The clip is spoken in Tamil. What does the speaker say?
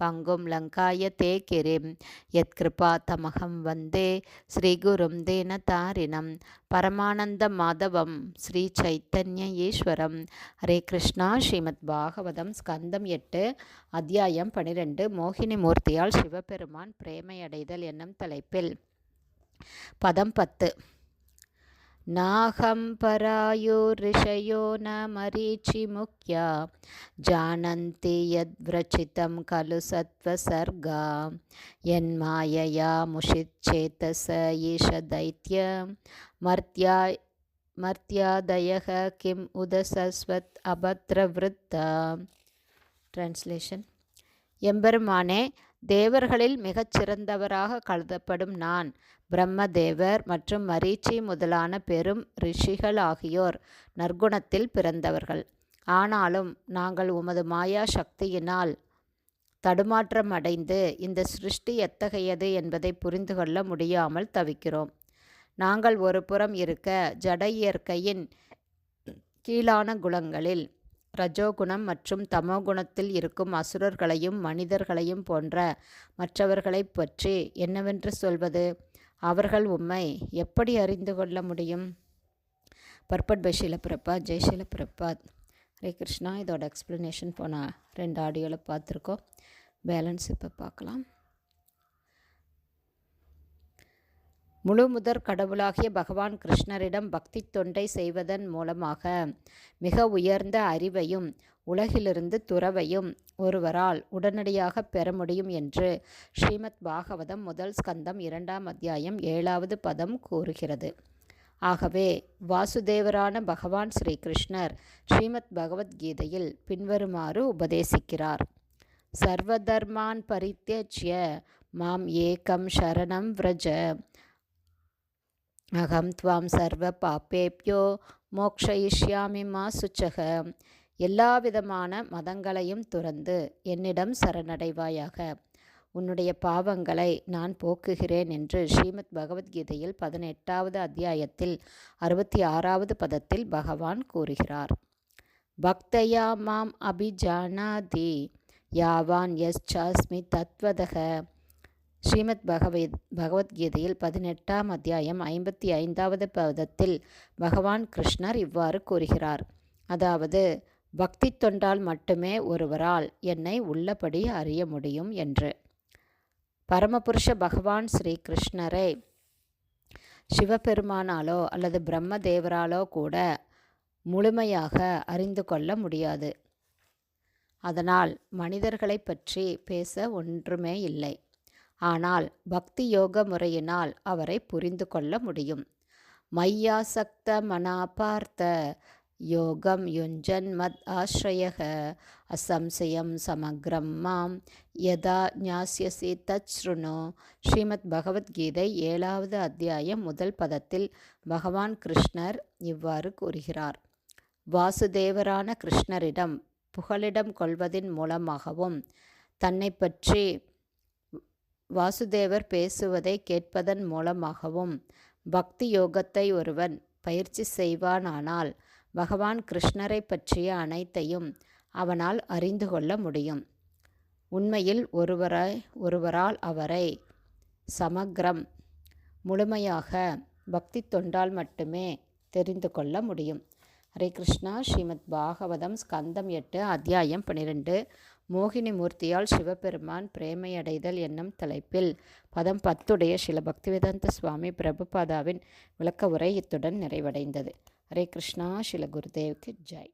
பங்கும் லங்காய தே கிரிம் யத்கிருபா தமகம் வந்தே ஸ்ரீகுரும் தேன தாரிணம் பரமானந்த மாதவம் ஸ்ரீ சைத்தன்ய ஈஸ்வரம். ஹரே கிருஷ்ணா ஸ்ரீமத் பாகவதம் ஸ்கந்தம் எட்டு அத்தியாயம் பனிரெண்டு. மோகினி மூர்த்தியால் சிவபெருமான் பிரேமையடைதல் என்னும் தலைப்பில். பதம் பத்து. नाहं परायो ऋषयो न मरीचिमुख्या जानन्ति यद्व्रचितं खलु सत्त्वसर्गा यन्मायया मुषिच्चेतस ईश दैत्य मर्त्या मर्त्यादयः किम् उदसस्वत् अभद्रवृत्ता ट्रान्स्लेशन् எம்பெருமானே தேவர்களில் மிகச் சிறந்தவராக கருதப்படும் நான் பிரம்மதேவர் மற்றும் மரீச்சி முதலான பெரும் ரிஷிகள் ஆகியோர் நற்குணத்தில் பிறந்தவர்கள். ஆனாலும் நாங்கள் உமது மாயா சக்தியினால் தடுமாற்றம் அடைந்து இந்த சிருஷ்டி எத்தகையது என்பதை புரிந்து கொள்ள முடியாமல் தவிக்கிறோம். நாங்கள் ஒரு புறம் இருக்க ஜட இயற்கையின் கீழான குணங்களில் ரஜோகுணம் மற்றும் தமோகுணத்தில் இருக்கும் அசுரர்களையும் மனிதர்களையும் போன்ற மற்றவர்களைப் பற்றி என்னவென்று சொல்வது? அவர்கள் உம்மை எப்படி அறிந்து கொள்ள முடியும்? பர்பட் பை ஷீலப்பிரபாத் ஜெய் ஷீலப்பிரபாத் ஹரே கிருஷ்ணா. இதோட எக்ஸ்ப்ளனேஷன் போன ரெண்டு ஆடியோவில் பார்த்துருக்கோம். பேலன்ஸ் இப்போ பார்க்கலாம். முழு முதற் கடவுளாகிய பகவான் கிருஷ்ணரிடம் பக்தி தொண்டை செய்வதன் மூலமாக மிக உயர்ந்த அறிவையும் உலகிலிருந்து துறவையும் ஒருவரால் உடனடியாக பெற முடியும் என்று ஸ்ரீமத் பாகவதம் முதல் ஸ்கந்தம் இரண்டாம் அத்தியாயம் ஏழாவது பதம் கூறுகிறது. ஆகவே வாசுதேவரான பகவான் ஸ்ரீ கிருஷ்ணர் ஸ்ரீமத் பகவத்கீதையில் பின்வருமாறு உபதேசிக்கிறார். சர்வதர்மான் பரித்தியஜ்ய மாம் ஏகம் சரணம் விரஜ அகம் துவாம் சர்வ பாப்பேப்யோ மோக்ஷயிஷ்யாமி மா சுச்சக எல்லா விதமான மதங்களையும் துறந்து என்னிடம் சரணடைவாயாக। உன்னுடைய பாவங்களை நான் போக்குகிறேன் என்று ஸ்ரீமத் பகவத்கீதையில் பதினெட்டாவது அத்தியாயத்தில் அறுபத்தி ஆறாவது பதத்தில் பகவான் கூறுகிறார். பக்தயா மாம் அபிஜானாதி யாவான் எஸ் சாஸ்மி தத்வதக ஸ்ரீமத் பகவத் பகவத்கீதையில் பதினெட்டாம் அத்தியாயம் ஐம்பத்தி ஐந்தாவது பதத்தில் பகவான் கிருஷ்ணர் இவ்வாறு கூறுகிறார். அதாவது பக்தி தொண்டால் மட்டுமே ஒருவரால் என்னை உள்ளபடி அறிய முடியும் என்று. பரமபுருஷ பகவான் ஸ்ரீ கிருஷ்ணரை சிவபெருமானாலோ அல்லது பிரம்மதேவராலோ கூட முழுமையாக அறிந்து கொள்ள முடியாது. அதனால் மனிதர்களை பற்றி பேச ஒன்றுமே இல்லை. ஆனால் பக்தி யோக முறையினால் அவரை புரிந்து கொள்ள முடியும். மையாசக்த மனாபார்த்த யோகம் யுஞ்சன் மத் ஆஸ்ரயக. அசம்சயம் சமக்ரம் மாம் யதா ஞாசியசி தச் ஸ்ருணு ஸ்ரீமத் பகவத்கீதை ஏழாவது அத்தியாயம் முதல் பதத்தில் பகவான் கிருஷ்ணர் இவ்வாறு கூறுகிறார். வாசுதேவரான கிருஷ்ணரிடம் புகலிடம் கொள்வதின் மூலமாகவும் தன்னை பற்றி வாசுதேவர் பேசுவதை கேட்பதன் மூலமாகவும் பக்தி யோகத்தை ஒருவன் பயிற்சி செய்வானானால் பகவான் கிருஷ்ணரை பற்றிய அனைத்தையும் அவனால் அறிந்து கொள்ள முடியும். உண்மையில் ஒருவராய் ஒருவரால் அவரை சமக்ரம் முழுமையாக பக்தி தொண்டால் மட்டுமே தெரிந்து கொள்ள முடியும். ஹரே கிருஷ்ணா ஸ்ரீமத் பாகவதம் ஸ்கந்தம் எட்டு அத்தியாயம் பன்னிரெண்டு மோகினி மூர்த்தியால் சிவபெருமான் பிரேமையடைதல் என்னும் தலைப்பில் பதம் பத்துடைய சில பக்திவேதாந்த சுவாமி பிரபுபாதாவின் விளக்க உரை இத்துடன் நிறைவடைந்தது. ஹரே கிருஷ்ணா ஸ்ரீல குருதேவுக்கு ஜெய்.